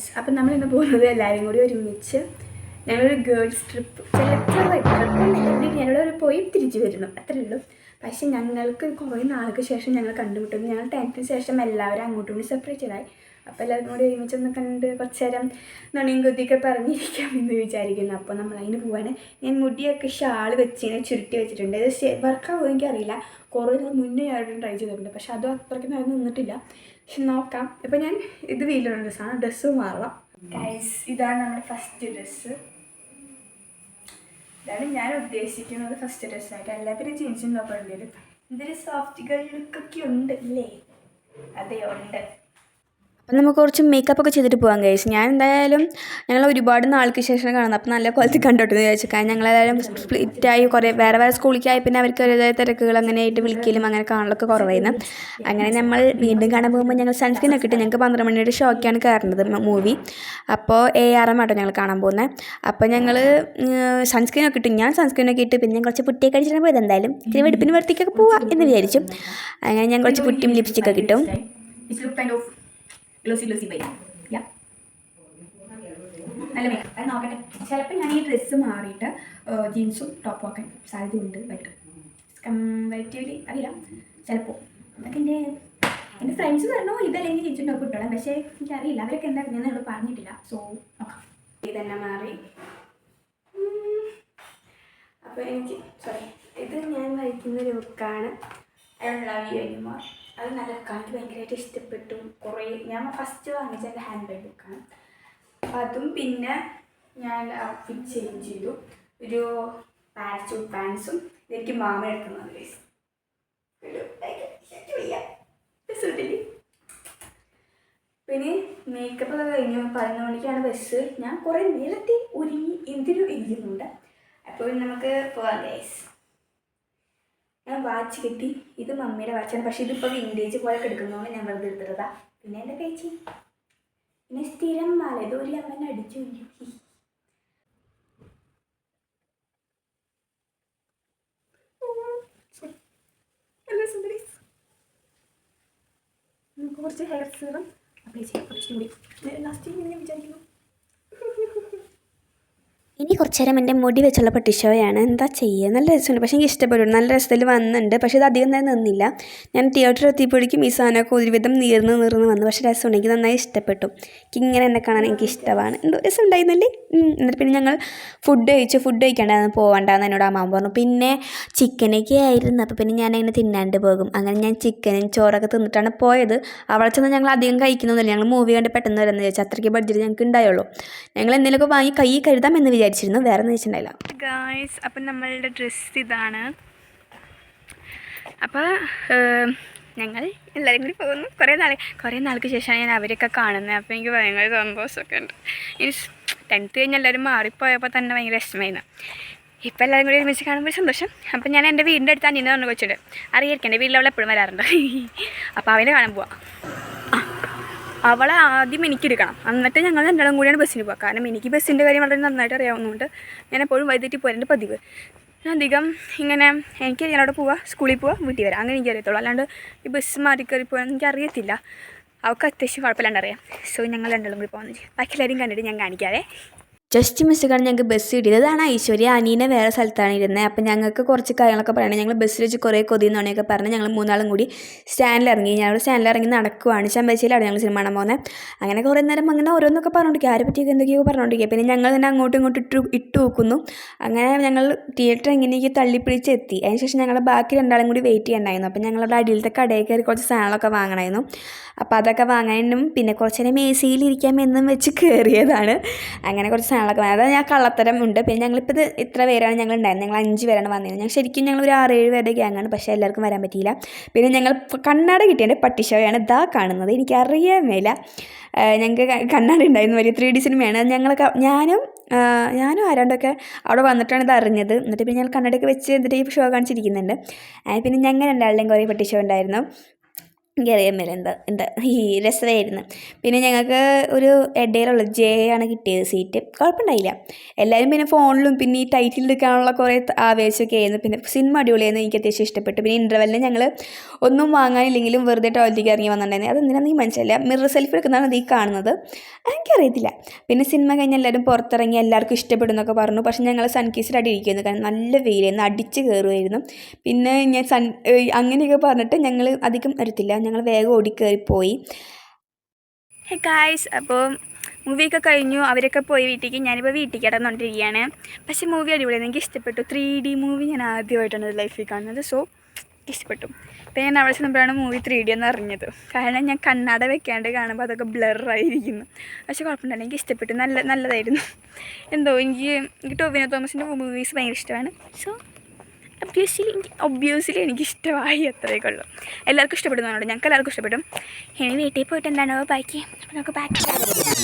Guys അപ്പം നമ്മൾ ഇന്ന് പോകുന്നത് എല്ലാവരും കൂടി ഒരുമിച്ച് ഞങ്ങളൊരു ഗേൾസ് ട്രിപ്പ് ഞങ്ങളുടെ ഒരു പോയി തിരിച്ചു വരുന്നു. അത്രയേ ഉള്ളൂ. പക്ഷെ ഞങ്ങൾക്ക് കുറേ നാൾക്ക് ശേഷം ഞങ്ങൾ കണ്ടുമുട്ടുന്നു. ഞങ്ങൾ ടെൻത്തിന് ശേഷം എല്ലാവരും അങ്ങോട്ടും കൂടി സെപ്പറേറ്റഡായി അപ്പോൾ എല്ലാവരും കൂടി ഒരുമിച്ച് ഒന്ന് കണ്ട് കുറച്ച് നേരം നുണയും കുത്തിയൊക്കെ പറഞ്ഞിരിക്കാം എന്ന് വിചാരിക്കുന്നു. അപ്പോൾ നമ്മൾ അതിന് പോവാണ്. ഞാൻ മുടിയൊക്കെ ഷാൾ വെച്ചിങ്ങനെ ചുരുട്ടി വെച്ചിട്ടുണ്ട്. ഇത് വർക്കാവും എനിക്കറിയില്ല. കുറേ നാൾ മുന്നേ ആയിട്ടും ട്രൈ ചെയ്തിട്ടുണ്ട് പക്ഷേ അതും അത്രയ്ക്ക് നേരം നിന്നിട്ടില്ല. പക്ഷെ നോക്കാം. ഇപ്പം ഞാൻ ഇത് വീലുള്ള ഡ്രസ്സാണ് ഡ്രസ്സ് മാറണം. ഗൈസ് ഇതാണ് നമ്മുടെ ഫസ്റ്റ് ഡ്രസ്സ് ഇതാണ് ഞാൻ ഉദ്ദേശിക്കുന്നത് ഫസ്റ്റ് ഡ്രസ്സായിട്ട് എല്ലാത്തിനും ജീൻസും ടോപ്പ് ഉണ്ട് ഇതിൽ സോഫ്റ്റ് ഗേൾ ലുക്കൊക്കെ ഉണ്ട് ഇല്ലേ? അതെ ഉണ്ട്. അപ്പം നമുക്ക് കുറച്ച് മേക്കപ്പ് ഒക്കെ ചെയ്തിട്ട് പോകാം കഴിച്ചു ഞാൻ എന്തായാലും ഞങ്ങൾ ഒരുപാട് നാൾക്ക് ശേഷം കാണുന്നത്. അപ്പം നല്ല ക്വാളിറ്റി കണ്ടോട്ടെ എന്ന് വിചാരിച്ചു കാരണം ഞങ്ങളെല്ലാവരും സ്പ്ലിറ്റായി കുറേ വേറെ വേറെ സ്കൂളിലേക്കായി പിന്നെ അവർക്ക് ഒരേതായ തിരക്കുകൾ അങ്ങനെ ആയിട്ട് വിളിക്കലും അങ്ങനെ കാണലൊക്കെ കുറവായിരുന്നു. അങ്ങനെ നമ്മൾ വീണ്ടും കാണാൻ പോകുമ്പോൾ ഞങ്ങൾ സൺസ്ക്രീൻ ഒക്കെ ഇട്ട് ഞങ്ങൾക്ക് പന്ത്രണ്ട് മണിയുടെ ഷോക്കാണ് കയറുന്നത് മൂവി അപ്പോൾ എ ആർ എം ആട്ടോ ഞങ്ങൾ കാണാൻ പോകുന്നത് അപ്പോൾ ഞങ്ങൾ സൺസ്ക്രീൻ ഒക്കെ ഇട്ടു ഞാൻ സൺസ്ക്രീൻ ഒക്കെ ഇട്ട് പിന്നെ ഞാൻ കുറച്ച് പുട്ടിയൊക്കെ അടിച്ചിട്ട് പോയത്. എന്തായാലും ഇത്തിരി വെടുപ്പിന് വൃത്തിക്കൊക്കെ പോവാം എന്ന് വിചാരിച്ചു. അങ്ങനെ ഞാൻ കുറച്ച് പുട്ടിയും ലിപ്സ്റ്റിക്കൊക്കെ കിട്ടും ഗ്ലോസി vibe. Yeah. നല്ല മേക്കപ്പ് അത് നോക്കട്ടെ. ചിലപ്പോൾ ഞാൻ ഈ ഡ്രസ്സ് മാറിയിട്ട് ജീൻസും ടോപ്പും ഒക്കെ സാധ്യതയുണ്ട് വൈകിട്ട് കമ്പാരിറ്റീവ്ലി അറിയില്ല. ചിലപ്പോൾ അതൊക്കെ എന്റെ എന്റെ ഫ്രണ്ട്സ് പറഞ്ഞു ഇതല്ലെങ്കിൽ ജീൻസും ടോപ്പ് ഇട്ടോളാം. പക്ഷേ എനിക്കറിയില്ല. അവരൊക്കെ എന്താ ഞാൻ എന്നോട് പറഞ്ഞിട്ടില്ല. സോ നോക്കാം. ഇതന്നെ മാറി? അപ്പോൾ എനിക്ക് സോറി ഇത് ഞാൻ വഹിക്കുന്ന ബുക്കാണ് ഐ ലവ് യു എനിമോർ അത് നല്ല എനിക്ക് ഭയങ്കരമായിട്ട് ഇഷ്ടപ്പെട്ടു. കുറേ ഞാൻ ഫസ്റ്റ് വാങ്ങിച്ച എന്റെ ഹാൻഡ് ബാഗ് ലുക്കാണ് അതും പിന്നെ ഞാൻ ഫിറ്റ് ചേഞ്ച് ചെയ്തു. ഒരു പാരച്യൂട്ട് പാൻസും ഇതെനിക്ക് മാമ എടുക്കുന്നത് പിന്നെ മേക്കപ്പ് ഒക്കെ കഴിഞ്ഞു. പതിനൊന്ന് മണിക്കാണ് ബസ് ഞാൻ കുറേ നേരത്തെ ഒരുങ്ങി എന്തിനും ഇരിക്കുന്നുണ്ട്. അപ്പോൾ നമുക്ക് പോകാം ഗൈസ് ഞാൻ വാച്ച് കിട്ടി. ഇത് മമ്മിയുടെ വാച്ചാണ്. പക്ഷേ ഇതിപ്പോൾ വിന്റേജ് പോലെ കിടക്കുന്നതുകൊണ്ട് ഞാൻ വെറുതെ എടുത്തിട്ടതാ. പിന്നെ എന്റെ കഴിച്ചി പിന്നെ സ്ഥിരം മാല ഇത് ഒരു അടിച്ചു നമുക്ക് കുറച്ച് ഹെയർ സീറം അപ്ലൈ ചെയ്യാം കുറച്ചും കൂടി ലാസ്റ്റ് ഞാൻ വിചാരിക്കുന്നു. ഇനി കുറച്ച് നേരം എന്റെ മുടി വെച്ചുള്ള പട്ടിഷോയാണ് എന്താ ചെയ്യുക? നല്ല രസമുണ്ട്. പക്ഷേ എനിക്ക് ഇഷ്ടപ്പെട്ടു നല്ല രസത്തിൽ വന്നിട്ടുണ്ട്. പക്ഷേ ഇത് അധികം നേരം നിന്നില്ല. ഞാൻ തിയേറ്ററിൽ എത്തിയപ്പോഴേക്കും ഈ സാധനമൊക്കെ ഒരുവിധം നീർന്ന് നീർന്ന് വന്നു. പക്ഷേ രസമുണ്ട്. നന്നായി ഇഷ്ടപ്പെട്ടു. ഇങ്ങനെ എന്നെ കാണാൻ എനിക്ക് ഇഷ്ടമാണ്. എന്തോ രസം ഉണ്ടായിരുന്നല്ലേ എന്നിട്ട് പിന്നെ ഞങ്ങൾ ഫുഡ് കഴിച്ചു. ഫുഡ് കഴിക്കേണ്ടതെന്ന് പോകണ്ടെന്ന് എന്നോട് അമ്മ പറഞ്ഞു. പിന്നെ ചിക്കനൊക്കെ ആയിരുന്നു. അപ്പോൾ പിന്നെ ഞാൻ അങ്ങനെ തിന്നാണ്ട് പോകും. അങ്ങനെ ഞാൻ ചിക്കനും ചോറൊക്കെ തിന്നിട്ടാണ് പോയത്. അവിടെ ചെന്ന് ഞങ്ങൾ അധികം കഴിക്കുന്നൊന്നുമില്ല. ഞങ്ങൾ മൂവി കണ്ട് പെട്ടെന്ന് വരുന്നത് ചോദിച്ചാൽ അത്രയ്ക്ക് ബഡ്ജറ്റ് ഞങ്ങൾക്ക് ഉണ്ടായുള്ളൂ ഞങ്ങൾ എന്തെങ്കിലുമൊക്കെ വാങ്ങി കൈ കരുതാമെന്ന് വിചാരിച്ചിരുന്നു. വേറെ ഒന്നും വെച്ചിട്ടുണ്ടായില്ല അപ്പം നമ്മളുടെ ഡ്രസ്സ് ഇതാണ്. അപ്പോൾ ഞങ്ങൾ എല്ലാവരും കൂടി പോകുന്നു. കുറേ നാൾ കുറേ നാൾക്ക് ശേഷമാണ് ഞാൻ അവരൊക്കെ കാണുന്നത്. അപ്പോൾ എനിക്ക് ഭയങ്കര സന്തോഷമൊക്കെ ഉണ്ട്. മീൻസ് ടെൻത്ത് കഴിഞ്ഞ് എല്ലാവരും മാറിപ്പോയപ്പോൾ തന്നെ ഭയങ്കര വിഷമമായിരുന്നു. ഇപ്പോൾ എല്ലാവരും കൂടി ഒരുമിച്ച് കാണുമ്പോൾ സന്തോഷം. അപ്പോൾ ഞാൻ എന്റെ വീടിന്റെ അടുത്ത് അനിയനെ പറഞ്ഞു വെച്ചിട്ട് അറിയായിരിക്കും എന്റെ വീട്ടിൽ എപ്പോഴും വരാറുണ്ട്? അപ്പോൾ അവനെ കാണാൻ പോവാം. അവളെ ആദ്യം എനിക്ക് എടുക്കണം എന്നിട്ട് ഞങ്ങൾ രണ്ടാളും കൂടിയാണ് ബസ്സിന് പോകുക കാരണം എനിക്ക് ബസ്സിന്റെ കാര്യം വളരെ നന്നായിട്ട് അറിയാവുന്നതുകൊണ്ട് ഞാൻ എപ്പോഴും വൈദ്യുതി പോരേണ്ട പതിവ്. ഞാൻ അധികം ഇങ്ങനെ എനിക്ക് ഞാനവിടെ പോവുക സ്കൂളിൽ പോവുക വീട്ടിൽ വരാം. അങ്ങനെ എനിക്കറിയത്തുള്ളൂ അല്ലാണ്ട് ഈ ബസ് മാറി കയറി പോകാൻ എനിക്ക് അറിയത്തില്ല. അവൾക്ക് അത്യാവശ്യം കുഴപ്പമില്ലാണ്ട് അറിയാം. സോ ഞങ്ങൾ രണ്ടാളും കൂടി പോകുന്നത് ബാക്കി എല്ലാവരും കണ്ടിട്ട് ഞാൻ കാണിക്കാവേ. ജസ്റ്റ് മിസ്സാണ് ഞങ്ങൾക്ക് ബസ് കിട്ടിയത്. അതാണ് ഐശ്വര്യ. അനീനെ വേറെ സ്ഥലത്താണ് ഇരുന്നത് അപ്പം ഞങ്ങൾക്ക് കുറച്ച് കാര്യങ്ങളൊക്കെ പറയണം. ഞങ്ങൾ ബസ്സിൽ വെച്ച് കുറേ കൊതിയെന്നുണ്ടെങ്കിൽ പറഞ്ഞ് ഞങ്ങൾ മൂന്നാളും കൂടി സ്റ്റാൻഡിൽ ഇറങ്ങി. ഞങ്ങൾ സ്റ്റാൻഡിൽ ഇറങ്ങി നടക്കുവാണ്. അവിടെ ഞങ്ങൾ സിനിമ കാണാൻ പോകുന്നത് അങ്ങനെ കുറേ നേരം അങ്ങനെ ഓരോന്നൊക്കെ പറഞ്ഞോണ്ടിരിക്കുക ആരെ പറ്റിയൊക്കെ എന്തൊക്കെയോ പറഞ്ഞോണ്ടിരിക്കുക പിന്നെ ഞങ്ങൾ തന്നെ അങ്ങോട്ടും ഇങ്ങോട്ടും ഇട്ട് ഇട്ട് നോക്കുന്നു അങ്ങനെ ഞങ്ങൾ തിയേറ്റർ എങ്ങനെയൊക്കെ തള്ളിപ്പിടിച്ച് എത്തി അതിനുശേഷം ഞങ്ങൾ ബാക്കി രണ്ടാളും കൂടി വെയിറ്റ് ചെയ്യണ്ടായിരുന്നു. അപ്പം ഞങ്ങളുടെ അടിയിലത്തെ കടയിൽ കയറി കുറച്ച് സാധനങ്ങളൊക്കെ വാങ്ങണമായിരുന്നു. അപ്പോൾ അതൊക്കെ വാങ്ങാനും പിന്നെ കുറച്ച് നേരം എ സിയിലിരിക്കാം എന്നും വെച്ച് കയറിയതാണ് അങ്ങനെ കുറച്ച് വാങ്ങി അതായത് ഞാൻ കള്ളത്തരം ഉണ്ട്. പിന്നെ ഞങ്ങളിപ്പോൾ ഇത് ഇത്ര പേരാണ് ഞങ്ങൾ ഉണ്ടായിരുന്നത് ഞങ്ങൾ അഞ്ച് പേരാണ് വന്നത് ഞങ്ങൾ ശരിക്കും ഞങ്ങൾ ഒരു ആറ് ഏഴ് പേരുടെ ഗ്യാങ്ങാണ് പക്ഷേ എല്ലാവർക്കും വരാൻ പറ്റിയില്ല. പിന്നെ ഞങ്ങൾ കണ്ണാട കിട്ടിയതിന്റെ പട്ടിഷോയാണ് ഇതാ കാണുന്നത്. എനിക്കറിയാൻ മേല. ഞങ്ങൾക്ക് കണ്ണാടി ഉണ്ടായിരുന്നു. വലിയ ത്രീ ഡി സിനിമയാണ് ഞങ്ങളൊക്കെ ഞാനും ഞാനും ആരാണ്ടൊക്കെ അവിടെ വന്നിട്ടാണ് ഇത് അറിഞ്ഞത്. എന്നിട്ട് പിന്നെ ഞങ്ങൾ കണ്ണടയൊക്കെ വെച്ച് എന്നിട്ട് ഈ ഷോ കാണിച്ചിരിക്കുന്നുണ്ട്. പിന്നെ ഞങ്ങൾ രണ്ടാളുടെയും കുറേ പട്ടി ഷോ ഉണ്ടായിരുന്നു. എനിക്കറിയാൻ മേലെ എന്താ എന്താ ഈ രസമായിരുന്നു പിന്നെ ഞങ്ങൾക്ക് ഒരു ഇടയിലുള്ള ജെ ആണ് കിട്ടിയത് സീറ്റ് കുഴപ്പമുണ്ടായില്ല. എല്ലാവരും പിന്നെ ഫോണിലും പിന്നെ ഈ ടൈറ്റിൽ എടുക്കാനുള്ള കുറേ ആവേശമൊക്കെ ആയിരുന്നു. പിന്നെ സിനിമ അടിപൊളിയായിരുന്നു. എനിക്ക് അത്യാവശ്യം ഇഷ്ടപ്പെട്ടു. പിന്നെ ഇന്റർവെല്ലിന് ഞങ്ങൾ ഒന്നും വാങ്ങാനില്ലെങ്കിലും വെറുതെ ടോയ്ലറ്റിൽ ഇറങ്ങി വന്നിട്ടുണ്ടായിരുന്നു. അതെന്തിനാണെന്ന് ഈ മനസ്സിലായില്ല. മിറർ സെൽഫി എടുക്കുന്നതാണ് ഈ കാണുന്നത്. എനിക്കറിയത്തില്ല പിന്നെ സിനിമ കഴിഞ്ഞ് എല്ലാവരും പുറത്തിറങ്ങി എല്ലാവർക്കും ഇഷ്ടപ്പെടുന്നൊക്കെ പറഞ്ഞു. പക്ഷേ ഞങ്ങൾ സൺകീസിൽ അടി ഇരിക്കുന്നു കാരണം നല്ല വെയിലായിരുന്നു. അടിച്ച് കയറുമായിരുന്നു പിന്നെ ഞാൻ സൺ അങ്ങനെയൊക്കെ പറഞ്ഞിട്ട് ഞങ്ങൾ അധികം എടുത്തില്ല ഞങ്ങൾ വേഗം ഓടിക്കേറിപ്പോയി ഗായ്സ് അപ്പോൾ മൂവിയൊക്കെ കഴിഞ്ഞു. അവരൊക്കെ പോയി വീട്ടിലേക്ക് ഞാനിപ്പോൾ വീട്ടിൽ കിടന്നുകൊണ്ടിരിക്കുകയാണ് പക്ഷേ മൂവി അടിപൊളിയാണ് എനിക്ക് ഇഷ്ടപ്പെട്ടു. ത്രീ ഡി മൂവി ഞാൻ ആദ്യമായിട്ടാണ് ലൈഫിൽ കാണുന്നത്. സോ ഇഷ്ടപ്പെട്ടു. അപ്പോൾ ഞാൻ അവിടെ ചെന്നപ്പോഴാണ് മൂവി ത്രീ ഡി എന്ന് അറിഞ്ഞത്. കാരണം ഞാൻ കണ്ണാട വെക്കാണ്ട് കാണുമ്പോൾ അതൊക്കെ ബ്ലറായിരിക്കുന്നു പക്ഷേ കുഴപ്പമില്ല. എനിക്ക് ഇഷ്ടപ്പെട്ടു. നല്ല നല്ലതായിരുന്നു. എന്തോ എനിക്ക് എനിക്ക് ടോവിനോ തോമസിന്റെ മൂവീസ് ഭയങ്കര ഇഷ്ടമാണ്. സോ ഒബ്വിയസ്ലി ഒബ്വിയസ്ലി എനിക്ക് ഇഷ്ടമായി അത്രയൊക്കെ ഉള്ളൂ. എല്ലാവർക്കും ഇഷ്ടപ്പെടുന്നതാണ് ഞങ്ങൾക്ക് എല്ലാവർക്കും ഇഷ്ടപ്പെടും ഇനി വീട്ടിൽ പോയിട്ട് എന്താണോ ബാക്കി? അപ്പോൾ നമുക്ക് ബാക്കി